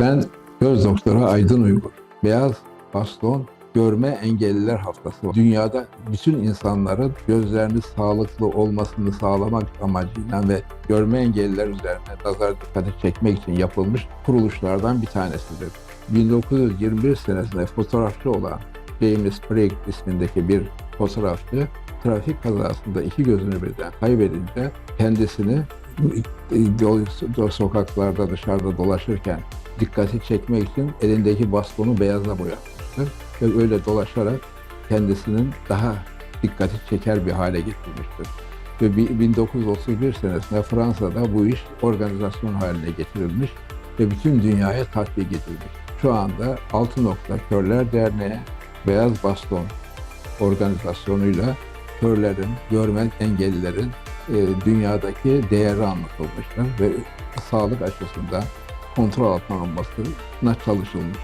Ben göz doktoru Aydın Uygur. Beyaz baston görme engelliler haftası. Dünyada bütün insanların gözlerinin sağlıklı olmasını sağlamak amacıyla ve görme engelliler üzerine nazar dikkati çekmek için yapılmış kuruluşlardan bir tanesidir. 1921 senesinde fotoğrafçı olan James Briggs ismindeki bir fotoğrafçı trafik kazasında iki gözünü birden kaybedince kendisini yol- sokaklarda dışarıda dolaşırken dikkati çekmek için elindeki bastonu beyaza boyatmıştır ve öyle dolaşarak kendisinin daha dikkati çeker bir hale getirmiştir. Ve bi- 1931 senesinde Fransa'da bu iş organizasyon haline getirilmiş ve bütün dünyaya tatbik edilmiş. Şu anda Altı Nokta Körler Derneği Beyaz Baston organizasyonuyla körlerin, görme engellilerin e, dünyadaki değeri anlatılmıştır ve sağlık açısından kontrol altına alınmasına çalışılmış.